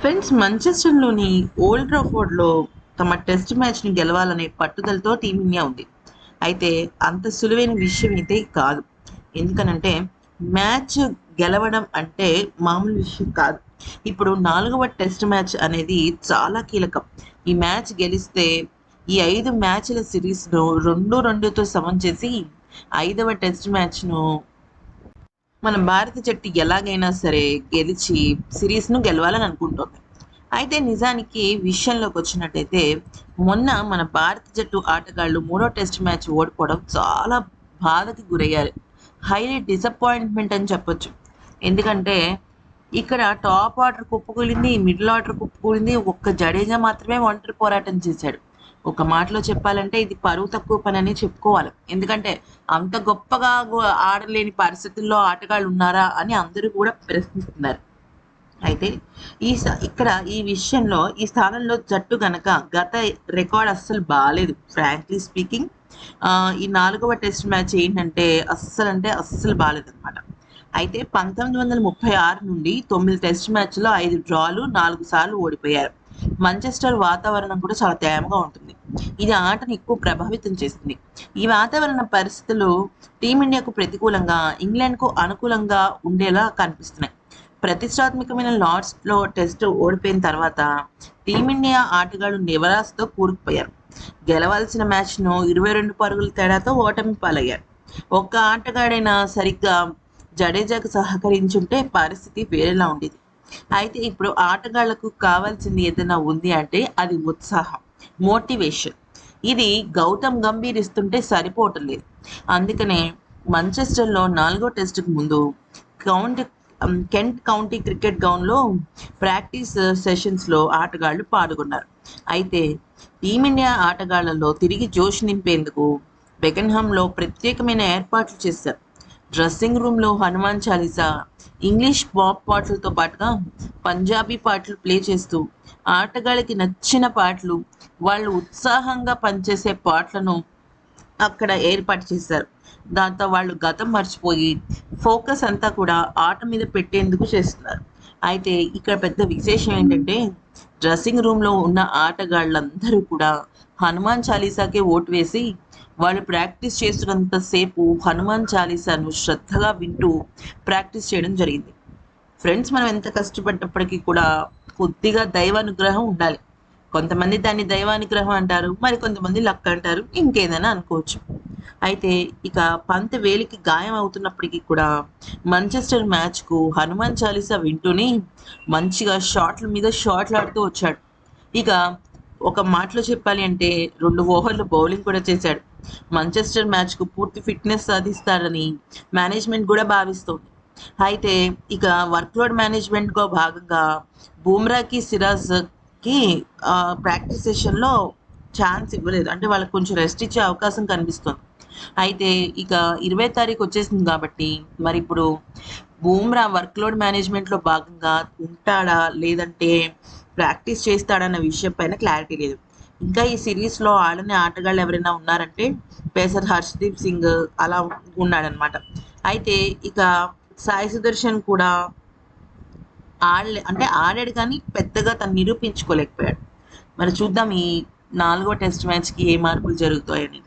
Friends మంచెస్టర్లోని old ట్రాఫోర్డ్లో తమ test మ్యాచ్ని గెలవాలనే పట్టుదలతో టీమిండియా ఉంది. అయితే అంత సులువైన విషయం అయితే కాదు. ఎందుకనంటే మ్యాచ్ గెలవడం అంటే మామూలు విషయం కాదు. ఇప్పుడు నాలుగవ టెస్ట్ మ్యాచ్ అనేది చాలా కీలకం. ఈ మ్యాచ్ గెలిస్తే ఈ ఐదు మ్యాచ్ల సిరీస్ను రెండు రెండుతో సమం చేసి ఐదవ టెస్ట్ మ్యాచ్ను మన భారత జట్టు ఎలాగైనా సరే గెలిచి సిరీస్ను గెలవాలని అనుకుంటోంది. అయితే నిజానికి విషయంలోకి వచ్చినట్టయితే మొన్న మన భారత జట్టు ఆటగాళ్ళు మూడో టెస్ట్ మ్యాచ్ ఓడిపోవడం చాలా బాధకి గురయ్యారు. హైలీ డిసప్పాయింట్మెంట్ అని చెప్పొచ్చు. ఎందుకంటే ఇక్కడ టాప్ ఆర్డర్ కుప్పకూలింది మిడిల్ ఆర్డర్ కుప్పకూలింది ఒక్క జడేజా మాత్రమే ఒంటరి పోరాటం చేశాడు. ఒక మాటలో చెప్పాలంటే ఇది పరువు తక్కువ పని అని చెప్పుకోవాలి. ఎందుకంటే అంత గొప్పగా ఆడలేని పరిస్థితుల్లో ఆటగాళ్ళు ఉన్నారా అని అందరూ కూడా ప్రశ్నిస్తున్నారు. అయితే ఈ ఇక్కడ ఈ విషయంలో ఈ స్థానంలో జట్టు గనక గత రికార్డ్ అస్సలు బాగాలేదు ఫ్రాంక్లీ స్పీకింగ్. ఈ నాలుగవ టెస్ట్ మ్యాచ్ ఏంటంటే అస్సలు అంటే అస్సలు బాగాలేదు అనమాట అయితే పంతొమ్మిది వందల ముప్పై ఆరు నుండి తొమ్మిది టెస్ట్ మ్యాచ్లో ఐదు డ్రాలు నాలుగు సార్లు ఓడిపోయారు. మంచెస్టర్ వాతావరణం కూడా చాలా తేమగా ఉంటుంది. ఇది ఆటను ఎక్కువ ప్రభావితం చేస్తుంది ఈ వాతావరణ పరిస్థితులు టీమిండియాకు ప్రతికూలంగా ఇంగ్లాండ్కు అనుకూలంగా ఉండేలా కనిపిస్తున్నాయి. ప్రతిష్టాత్మకమైన లార్డ్స్లో టెస్ట్ ఓడిపోయిన తర్వాత టీమిండియా ఆటగాళ్ళు నివరాస్తో కూరుకుపోయారు. గెలవాల్సిన మ్యాచ్ను ఇరవై రెండు పరుగుల తేడాతో ఓటమి పాలయ్యారు. ఒక్క ఆటగాడైనా సరిగ్గా జడేజాకు సహకరించుంటే పరిస్థితి వేరేలా ఉండేది. అయితే ఇప్పుడు ఆటగాళ్ళకు కావాల్సింది ఏదైనా ఉంది అంటే అది ఉత్సాహం మోటివేషన్. ఇది గౌతమ్ గంభీర్ ఇస్తుంటే సరిపోవటం లేదు అందుకనే మంచెస్టర్లో నాలుగో టెస్టుకు ముందు కౌంట్ కెంట్ కౌంటీ క్రికెట్ గ్రౌండ్లో ప్రాక్టీస్ uh, సెషన్స్లో ఆటగాళ్ళు పాల్గొన్నారు. అయితే టీమిండియా ఆటగాళ్ళలో తిరిగి జోష్ నింపేందుకు బెకన్హామ్లో ప్రత్యేకమైన ఏర్పాట్లు చేశారు. డ్రెస్సింగ్ రూమ్లో హనుమాన్ చాలీసా ఇంగ్లీష్ పాప్ పాటలతో పాటుగా పంజాబీ పాటలు ప్లే చేస్తూ ఆటగాళ్ళకి నచ్చిన పాటలు వాళ్ళు ఉత్సాహంగా పనిచేసే పాటలను అక్కడ ఏర్పాటు చేశారు. దాంతో వాళ్ళు గతం మర్చిపోయి ఫోకస్ అంతా కూడా ఆట మీద పెట్టేందుకు చేస్తున్నారు. అయితే ఇక్కడ పెద్ద విశేషం ఏంటంటే డ్రెస్సింగ్ రూమ్లో ఉన్న ఆటగాళ్ళందరూ కూడా హనుమాన్ చాలీసాకే ఓటు వేసి వాళ్ళు ప్రాక్టీస్ చేస్తున్నంతసేపు హనుమాన్ చాలీసాను శ్రద్ధగా వింటూ ప్రాక్టీస్ చేయడం జరిగింది. ఫ్రెండ్స్ మనం ఎంత కష్టపడ్డప్పటికీ కూడా కొద్దిగా దైవానుగ్రహం ఉండాలి. కొంతమంది దాన్ని దైవానుగ్రహం అంటారు మరి కొంతమంది లక్ అంటారు ఇంకేదైనా అనుకోవచ్చు. అయితే ఇక పంత వేలికి గాయం అవుతున్నప్పటికీ కూడా మంచెస్టర్ మ్యాచ్కు హనుమాన్ చాలీసా వింటూనే మంచిగా షాట్ల మీద షాట్లు ఆడుతూ వచ్చాడు. ఇక ఒక మాటలో చెప్పాలి అంటే రెండు ఓవర్లు బౌలింగ్ కూడా చేశాడు. మంచెస్టర్ మ్యాచ్కు పూర్తి ఫిట్నెస్ సాధిస్తాడని మేనేజ్మెంట్ కూడా భావిస్తోంది. అయితే ఇక వర్క్లోడ్ మేనేజ్మెంట్గా భాగంగా బూమ్రాకి సిరాజ్కి ప్రాక్టీస్ సెషన్లో ఛాన్స్ ఇవ్వలేదు. అంటే వాళ్ళకి కొంచెం రెస్ట్ ఇచ్చే అవకాశం కనిపిస్తుంది. అయితే ఇక ఇరవై తారీఖు వచ్చేసింది కాబట్టి మరి ఇప్పుడు బూమ్రా వర్క్లోడ్ మేనేజ్మెంట్లో భాగంగా ఉంటాడా లేదంటే ప్రాక్టీస్ చేస్తాడన్న విషయం పైన క్లారిటీ లేదు. ఇంకా ఈ సిరీస్లో ఆడని ఆటగాళ్ళు ఎవరైనా ఉన్నారంటే పేసర్ హర్షదీప్ సింగ్ అలా ఉన్నాడనమాట అయితే ఇక సాయి సుదర్శన్ కూడా ఆడలే అంటే ఆడాడు కానీ పెద్దగా తను నిరూపించుకోలేకపోయాడు. మరి చూద్దాం ఈ నాలుగో టెస్ట్ మ్యాచ్కి ఏ మార్పులు జరుగుతాయని